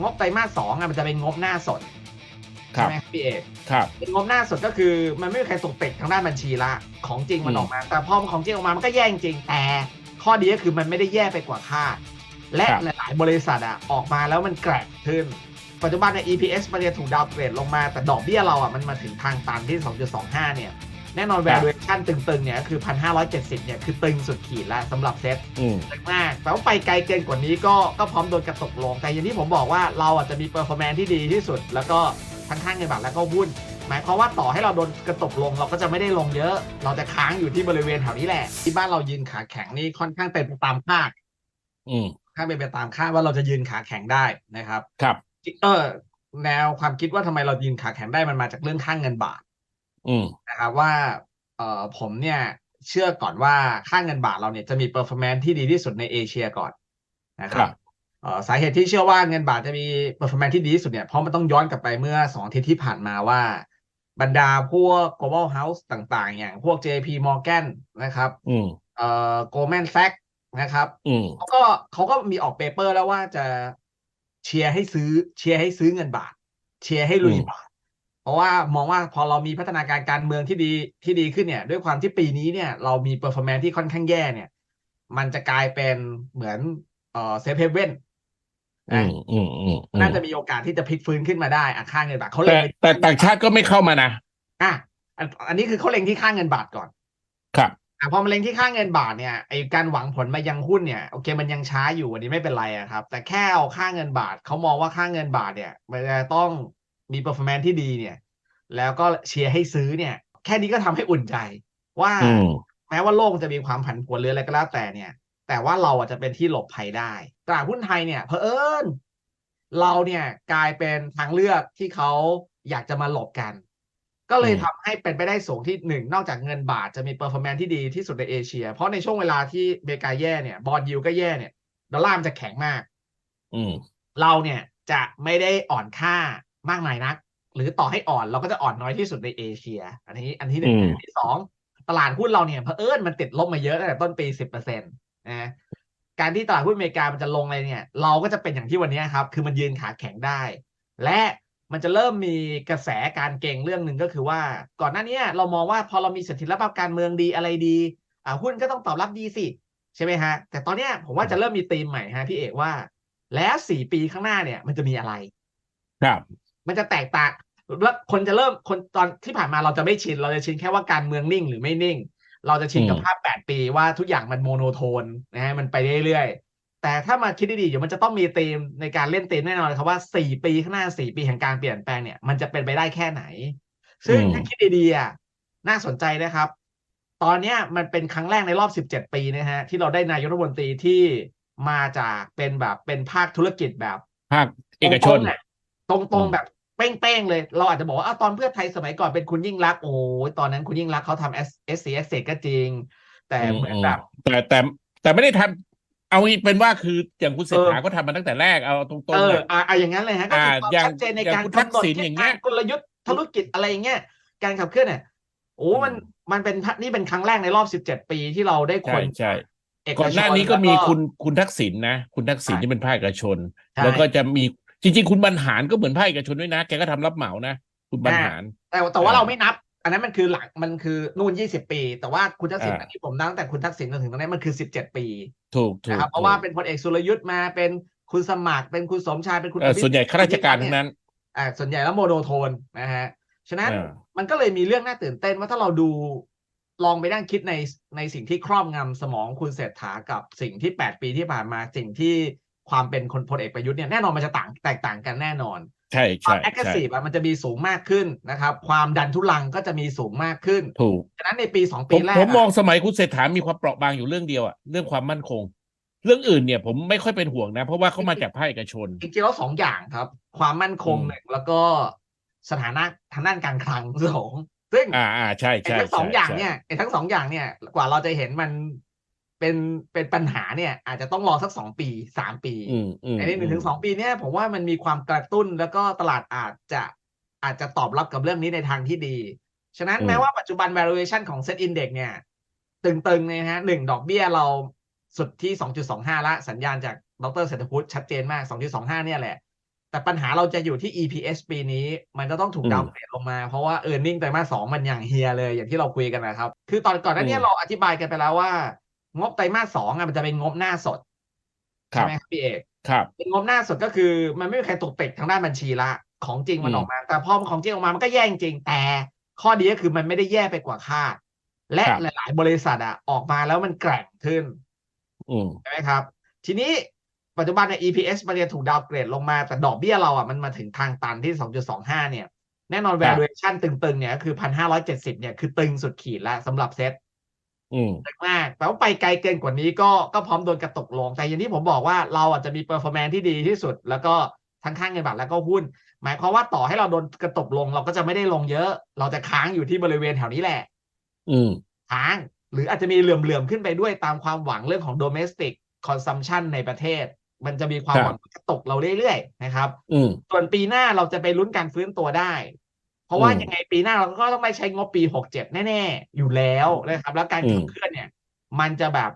งบไตรมาสสองอะมันจะเป็นงบหน้าสดครัใช่บไหมครับพี่เอกครับเป็นงบหน้าสดก็คือมันไม่มีใครตกติดทางด้านบัญชีละของจริงมันอืมออกมา แต่พอของจริงออกมามันก็แย่จริงแต่ ข้อดีก็คือมันไม่ได้แย่ไปกว่าคาดและหลายๆบริษัทอะออกมาแล้วมันแกร่งขึ้น ปัจจุบันใน EPS มันจะถูกดาวน์เกรดลงมาแต่ดอกเบี้ยเราอะมันมาถึงทางตันที่ 2.25 เนี่ย แน่นอน valuation ตึงๆเนี่ยก็คือ 1,570 เนี่ยคือตึงสุดขีดแล้วสำหรับเซ็ตอืมตึงมากแต่ว่าไปไกลเกินกว่านี้ก็ก็พร้อมโดนกระตกลง แต่อย่างที่ผมบอกว่าเราอาจจะมี performance ที่ดีที่สุด แล้วก็ทั้งข้างเงินบาทแล้วก็หุ้น หมายความว่าต่อให้เราโดนกระตกลง เราก็จะไม่ได้ลงเยอะ เราจะค้างอยู่ที่บริเวณแถวนี้แหละ ที่บ้านเรายืนขาแข็งนี่ค่อนข้างเป็นไปตามคาดอืมค่อนข้างเป็นไปตามคาดว่าเราจะยืนขาแข็งได้นะครับ ครับ เออแนวความคิดว่าทำไมเรายืนขาแข็งได้มันมาจากเรื่องค่างเงินบาทอืม นะครับว่าเออผมเนี่ยเชื่อก่อนว่าค่างเงินบาทเราเนี่ยจะมีเปอร์ฟอร์แมนที่ดีที่สุดในเอเชียก่อนนะคครัรับบเออสาเหตุที่เชื่อว่าเงินบาทจะมีเปอร์ฟอร์แมนที่ดีที่สุดเนี่ยเพราะมันต้องย้อนกลับไปเมื่อสองอาทิตย์ที่ผ่านมาว่า บรรดาพวก global house ต่างๆ อย่างพวก JP Morgan นะครับอืมเอ่อ Goldman Sachs นะครับอืมเขาก็เขาก็มีออกเปเปอร์แล้วว่าจะเชียร์ให้ซื้อเชียร์ให้ซื้อเงินบาท เชียร์ให้ลุยอืมบาท เพราะว่ามองว่าพอเรามีพัฒนาการการเมืองที่ดีที่ดีขึ้นเนี่ย ด้วยความที่ปีนี้เนี่ย เรามีเปอร์ฟอร์แมนที่ค่อนข้างแย่เนี่ย มันจะกลายเป็นเหมือนเอ่อเซฟเฮเว่นอืมอืมอืมอืมน่าจะมีโอกาสที่จะพลิกฟื้นขึ้นมาได้อะค่าเงินบาทเขาเลแต่ยแต่ต่างชาติก็ไม่เข้ามานะอะอันอันนี้คือเขาเล็งที่ค่าเงินบาทก่อน ครับอะพอมาเล็งที่ค่าเงินบาทเนี่ยไอการหวังผลมายังหุ้นเนี่ยโอเคมันยังช้าอยู่อันนี้ไม่เป็นไรอะครับ แต่แค่เอาค่าเงินบาทเขามองว่าค่าเงินบาทเนี่ย มันจะต้อง มี performance ที่ดีเนี่ย แล้วก็เชียร์ให้ซื้อเนี่ย แค่นี้ก็ทำให้อุ่นใจ ว่าอืมแม้ว่าโลกจะมีความผันผวนหรืออะไรก็แล้วแต่เนี่ย แต่ว่าเราอาจจะเป็นที่หลบภัยได้ตลาดหุ้นไทยเนี่ยเผอิญเราเนี่ยกลายเป็นทางเลือกที่เขาอยากจะมาหลบกัน ก็เลยอืมทำให้เป็นไปได้สูงที่หนึ่งนอกจากเงินบาทจะมีเปอร์ฟอร์แมนที่ดีที่สุดในเอเชีย เพราะในช่วงเวลาที่อเมริกาแย่เนี่ยบอลยูก็แย่เนี่ยดอลลาร์มันจะแข็งมาก อืมเราเนี่ยจะไม่ได้อ่อนค่า มากมายนัก หรือต่อให้อ่อนเราก็จะอ่อนน้อยที่สุดในเอเชีย อันนี้อันที่หนึ่งอืมอันที่สองตลาดหุ้นเราเนี่ยเผอิญมันติดลบมาเยอะตั้งแต่ต้นปีสิบเปอร์เซ็นต์นะการที่ตลาดหุ้นอเมริกามันจะลงอะไรเนี่ย เราก็จะเป็นอย่างที่วันนี้ครับ คือมันยืนขาแข็งได้ และมันจะเริ่มมีกระแสการเก่งเรื่องหนึ่งก็คือว่า ก่อนหน้านี้เรามองว่าพอเรามีเสถียรภาพการเมืองดีอะไรดีอ่าหุ้นก็ต้องตอบรับดีสิใช่ไหมฮะ แต่ตอนเนี้ยผมว่าจะเริ่มมีธีมใหม่ฮะพี่เอกว่า แล้วสี่ปีข้างหน้าเนี่ย มันจะมีอะไร ครับ มันจะแตกต่างแล้วคนจะเริ่มคนตอนที่ผ่านมาเราจะไม่ชิน เราจะชินแค่ว่าการเมืองนิ่งหรือไม่นิ่ง เราจะชินกับอืมภาพแปดปีว่าทุกอย่างมันโมโนโทนนะฮะมันไปเรื่อยๆ แต่ถ้ามาคิดดีๆเดี๋ยวมันจะต้องมีธีมในการเล่นธีมแน่นอนครับว่าสี่ปีข้างหน้าสี่ปีแห่งการเปลี่ยนแปลงเนี่ยมันจะเป็นไปได้แค่ไหน ซึ่งอืมถ้าคิดดีๆอะน่าสนใจนะครับ ตอนเนี้ยมันเป็นครั้งแรกในรอบ17ปีนะฮะที่เราได้นายกรัฐมนตรีที่มาจากเป็นแบบเป็นภาคธุรกิจแบบ ภาคเอกชน ตรงๆอะตรงๆแบบเป้งๆเลย เราอาจจะบอกว่าอ้าวตอนเพื่อไทยสมัยก่อนเป็นคุณยิ่งรักษณ์โอ้ยตอนนั้นคุณยิ่งรักษณ์เขาทำ S S C S ก็จริง แต่เหมือนแบบแต่แต่แต่ไม่ได้ทำเอางี้เป็นว่าคืออย่างคุณเศรษฐาเออก็ทำมาตั้งแต่แรกเอาตรงเอๆออะอะอะอย่างนั้นเลยฮะก็คือความอ่าอย่างชัดเจนในอย่างการคุณทักกำหนดษิณทิศอย่างเงี้ทายงกลยุทธ์ธุรกิจอะไรอย่างเงี้ยการขับเคลื่อนเนี่ยโอ้มันอืมมันเป็นพะนี่เป็นครั้งแรกในรอบ17ปีที่เราได้คใช่นใช่เอกก่อนหน้าชนนี้ก็แล้วมีคุณคุณทักษิณนะ คุณทักษิณใช่ที่เป็นภาคเอกชนใช่แล้วก็จะมี จริงๆ คุณบรรหารก็เหมือนภาคเอกชนด้วยนะ แกก็ทำรับเหมานะ คุณบรรหาร แต่แต่ว่าอ่าเราไม่นับ อันนั้นมันคือหลังมันคือนู่น20ปี แต่ว่าคุณทักษิณอ่าอันนี้ผมนับตั้งแต่คุณทักษิณจนถึงตรงนี้มันคือ17ปีถูกถูกนะครับเพถูราะกว่าเป็นพลเอกสุรยุทธ์มาเป็นคุณสมัครเป็นคุณสมชายเป็นคุณเออภิส่วนใหญ่ข้าราชการทั้งนั้นอ่าส่วนใหญ่แล้วโมโนโทนนะฮะฉะนั้นอ่ามันก็เลยมีเรื่องน่าตื่นเต้นว่าถ้าเราดูลองไปนั่งคิดในในสิ่งที่ครอบงำสมองคุณเศรษฐากับสิ่งที่8ปีที่ผ่านมาสิ่งที่ ความเป็นคนพลเอกประยุทธ์เนี่ยแน่นอนมันจะต่างแตกต่างกันแน่นอนใช่ควาใช่มใช่ aggressive อะมันจะมีสูงมากขึ้นนะครับ ความดันทุลังก็จะมีสูงมากขึ้นถูกฉะนั้นในปีสองผปีมแรกผมมองอะสมัยคุณเศรษฐามีความเปราะบางอยู่เรื่องเดียวอะเรื่องความมั่นคง เรื่องอื่นเนี่ยผมไม่ค่อยเป็นห่วงนะ เพราะว่าเขามาจากภาคเอกชนจริงๆแล้วสองอย่างครับ ความมั่นคงอืมหนึ่งแล้วก็สถานะทางด้านการคลังสองซึ่งอ่าอ่าใช่ไอ้ใช่ทั้งสองใช่อย่างใช่เนี่ยไอ้ทั้งสองอย่างเนี่ยกว่าเราจะเห็นมัน เป็นเป็นปัญหาเนี่ยอาจจะต้องรอสักสองปีสามปีอืมอืมไอ้ในหนึ่งถึงสองปีเนี่ยผมว่ามันมีความกระตุ้นแล้วก็ตลาดอาจจะอาจจะตอบรับกับเรื่องนี้ในทางที่ดี ฉะนั้นแม้ว่าปัจจุบัน valuation ของ Set Index เนี่ย ตึงๆเนี่ยนะฮะหนึ่งดอกเบี้ยเราสุดที่ 2.25 ละสัญญาณจากดรเศรษฐพุทธชัดเจนมาก 2.25 เนี่ยแหละ แต่ปัญหาเราจะอยู่ที่ EPS ปีนี้ มันจะต้องถูกอืมดาวน์เกรดลงมา เพราะว่า e a r n i n g ไตรมาสสองมันอย่างเฮียเลยอย่างที่เราคุยกันนะครับ คือตอนก่อนหน้านี้อืมเราอธิบายกันไปแล้วว่า งบไตรมาสสองอะมันจะเป็นงบหน้าสดครัใช่บไหมครับพี่เอกครับเป็นงบหน้าสดก็คือ มันไม่มีใครตกติดทางด้านบัญชีละ ของจริงมันอืมออกมา แต่พอของจริงออกมามันก็แย่จริงๆแต่ ข้อดีก็คือมันไม่ได้แย่ไปกว่าคาด และหลาย ๆ บริษัทอะออกมาแล้วมันแกร่งขึ้นอืมใช่ไหมครับ ทีนี้ปัจจุบันในย EPS มันจะถูกดาวน์เกรดลงมา แต่ดอกเบี้ยเราอะมันมาถึงทางตันที่ 2.25 เนี่ย แน่นอนครับ valuation ตึง ๆ เนี่ยก็คือ 1,570 เนี่ย คือตึงสุดขีดแล้วสำหรับเซ็ต อืมตึงมากแต่ว่าไปไกลเกินกว่านี้ก็ก็พร้อมโดนกระตกลง แต่อย่างที่ผมบอกว่าเราอาจจะมี performance ที่ดีที่สุด แล้วก็ทั้งข้างเงินบาทแล้วก็หุ้น หมายความว่าต่อให้เราโดนกระตกลง เราก็จะไม่ได้ลงเยอะ เราจะค้างอยู่ที่บริเวณแถวนี้แหละ อืมค้าง หรืออาจจะมีเหลื่อมๆขึ้นไปด้วยตามความหวังเรื่องของ domestic consumption ในประเทศ มันจะมีความครับหวังกระตกเราเรื่อยๆนะครับอืมส่วนปีหน้าเราจะไปลุ้นการฟื้นตัวได้เพ ราะว่าอืมยังไงปีหน้าเราก็ต้องได้ใช้งบปีหกเจ็ดแน่ๆ อยู่แล้วนะครับ แล้วการอืขัมบเคลื่อนเนี่ย มันจะแบบ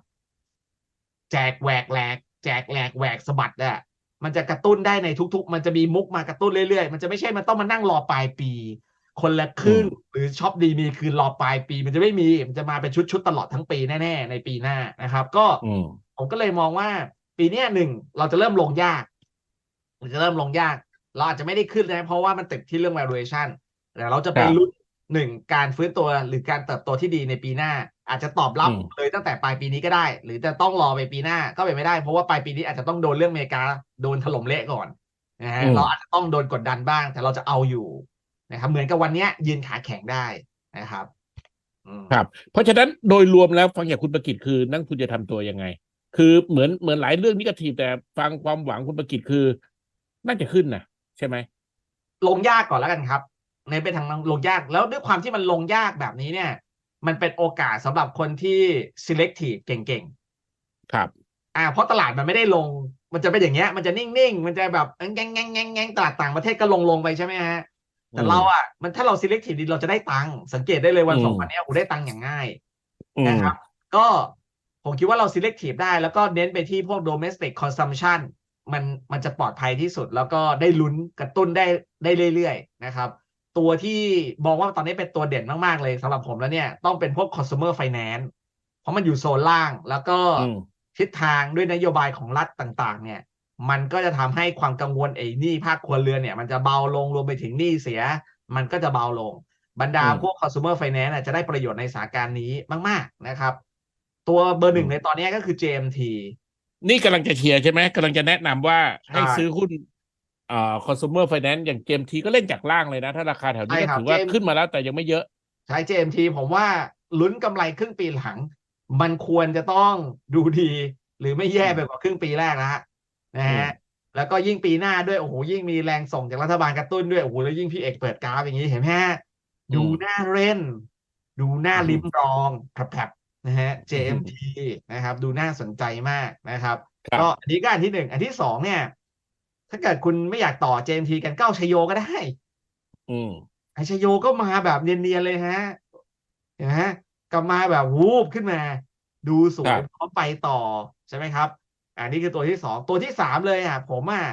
แจกแหวกแหลก แจกแหลกแหวกสะบัดอะมันจะกระตุ้นได้ในทุก ๆ มันจะมีมุกมากระตุ้นเรื่อยๆ มันจะไม่ใช่มันต้องมานั่งรอปลายปี คนละครึ่งหรือช็อปดีมีคืนรอปลายปี มันจะไม่มี มันจะมาเป็นชุดๆตลอดทั้งปีแน่ๆในปีหน้านะครับ ก็อืมผมก็เลยมองว่า ปีเนี้ยหนึ่งเราจะเริ่มลงยากเราจะเริ่มลงยาก เราอาจจะไม่ได้ขึ้นนะเพราะว่ามันติดที่เรื่อง valuation แต่เราจะไปครับลุ้นหนึ่งการฟื้นตัวหรือการเติบโตที่ดีในปีหน้า อาจจะตอบรับอืมเลยตั้งแต่ปลายปีนี้ก็ได้ หรือจะต้องรอไปปีหน้าก็เป็นไม่ได้ เพราะว่าปลายปีนี้อาจจะต้องโดนเรื่องอเมริกาโดนถล่มเละก่อนนะฮะอืมเราอาจจะต้องโดนกดดันบ้าง แต่เราจะเอาอยู่นะครับ เหมือนกับวันเนี้ยยืนขาแข็งได้นะครับอืมครับ เพราะฉะนั้นโดยรวมแล้วฟังจากคุณประกิตคือนักลงทุนจะทำตัวยังไง คือเหมือนเหมือนหลายเรื่องนิเกทีฟแต่ฟังความหวังคุณประกิตคือ น่าจะขึ้นนะใช่ไหมลงยากก่อนแล้วกันครับ ในเป็นทางลงยาก แล้วด้วยความที่มันลงยากแบบนี้เนี่ย มันเป็นโอกาสสำหรับคนที่ selective เก่งครับๆอ่า เพราะตลาดมันไม่ได้ลง มันจะเป็นอย่างเงี้ย มันจะนิ่งๆ มันจะแบบแง่งแง่งแง่งแง่งตลาดต่างประเทศก็ลงลงไปใช่ไหมฮะ แต่อืมเราอะ มันถ้าเรา selective ดีเราจะได้ตังค์ สังเกตได้เลยวันอืมสองวันเนี้ยโอ้ได้ตังค์อย่างง่ายอืมนะครับ ก็ผมคิดว่าเรา selective ได้ แล้วก็เน้นไปที่พวก domestic consumption มันมันจะปลอดภัยที่สุด แล้วก็ได้ลุ้นกระตุ้นได้ได้เรื่อยๆ นะครับ ตัวที่มองว่าตอนนี้เป็นตัวเด่นมากๆเลยสำหรับผมแล้วเนี่ย ต้องเป็นพวก consumer finance เพราะมันอยู่โซนล่างแล้วก็อืมทิศทางด้วยนโยบายของรัฐต่างๆ เนี่ย มันก็จะทำให้ความกังวลไอ้หนี้ภาคครัวเรือนเนี่ย มันจะเบาลงรวมไปถึงหนี้เสีย มันก็จะเบาลง บรรดาอืมพวก consumer finance น่ะจะได้ประโยชน์ในสถานการณ์นี้มาก ๆนะครับ ตัวเบอร์หนึ่งอืมในตอนนี้ก็คือ JMT นี่กำลังจะเชียร์ใช่ไหมกำลังจะแนะนำว่าให้ใช่ซื้อหุ้น อ่า consumer finance อย่างเจมทีก็เล่นจากล่างเลยนะ ถ้าราคาแถวนี้ใช่ก็ครับถือว่า JMT ขึ้นมาแล้วแต่ยังไม่เยอะ ใช้ JMT ผมว่าลุ้นกำไรครึ่งปีหลัง มันควรจะต้องดูดี หรือไม่แย่ไปกว่าครึ่งปีแรกนะฮะนะฮะแล้วก็ยิ่งปีหน้าด้วยโอ้โหยิ่งมีแรงส่งจากรัฐบาลกระตุ้นด้วยโอ้โหแล้วยิ่งพี่เอกเปิดกราฟอย่างนี้เห็นไหมฮะอืมดูหน้าเล่น ดูหน้าอืมลิ้มรองแผลบๆนะฮะ JMT นะครับ ดูน่าสนใจมากนะครับ ครับ ก็อันนี้ก็อันที่หนึ่งอันที่สองเนี่ย ถ้าเกิดคุณไม่อยากต่อ JMT กันเก้าชโยก็ได้ อืมไอชโยก็มาแบบเนียนๆเลยฮะเห็นไหมกลับมาแบบวูบขึ้นมา ดูสวครัยบพร้อมไปต่อใช่ไหมครับ อันนี้คือตัวที่สองตัวที่สามเลยอะ ผมอะ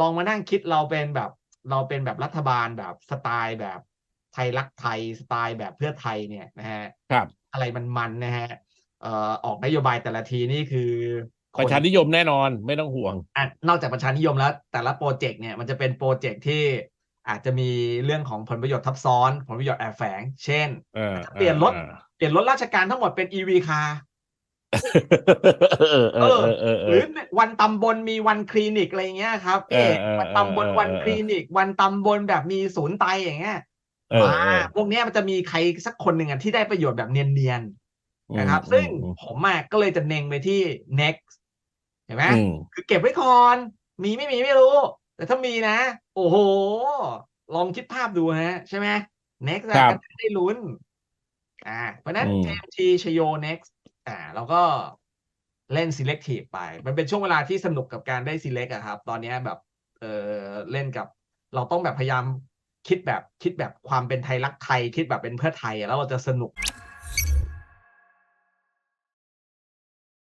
ลองมานั่งคิดเราเป็นแบบ เราเป็นแบบรัฐบาลแบบสไตล์แบบไทยรักไทยสไตล์แบบเพื่อไทยเนี่ยนะฮะครับ อะไรมันมันๆนะฮะเอ่อออกนโยบายแต่ละทีนี่คือค ประชานิยมแน่นอนไม่ต้องห่วงอะนอกจากประชานิยมแล้ว แต่ละโปรเจกต์เนี่ยมันจะเป็นโปรเจกต์ที่อาจจะมีเรื่องของผลประโยชน์ทับซ้อน ผลประโยชน์แอบแฝง เช่นเออเปลี่ยนรถออเปลี่ยนรถราชการทั้งหมดเป็น EV คาร์เออเออเออเออเอหรืออวันตำบลมีวันคลินิกอะไรเงี้ยครับพี่เอกเออเออวันตำบลเออวันเออคลินิก วันตำบลแบบมีศูนย์ไตอย่างเงี้ยเออมาเออพวกเนี้ยมันจะมีใครสักคนหนึ่งอะที่ได้ประโยชน์แบบเนียนๆนะครับอืมซึ่งอืมผมอะก็เลยจะเน่งไปที่ next เห็นไหมอืมคือเก็บไว้ก่อน มีไม่มีไม่รู้ แต่ถ้ามีนะ โอ้โห ลองคิดภาพดูฮะ ใช่ไหม next อะครับก็ได้ลุ้น อ่า เพราะฉะนั้นอืม JMT ชโย next อ่าแล้วก็เล่น selective ไป มันเป็นช่วงเวลาที่สนุกกับการได้ select อะครับ ตอนเนี้ยแบบ เออเล่นกับ เราต้องแบบพยายามคิดแบบคิดแบบความเป็นไทยรักไทย คิดแบบเป็นเพื่อไทยอะแล้วเราจะสนุก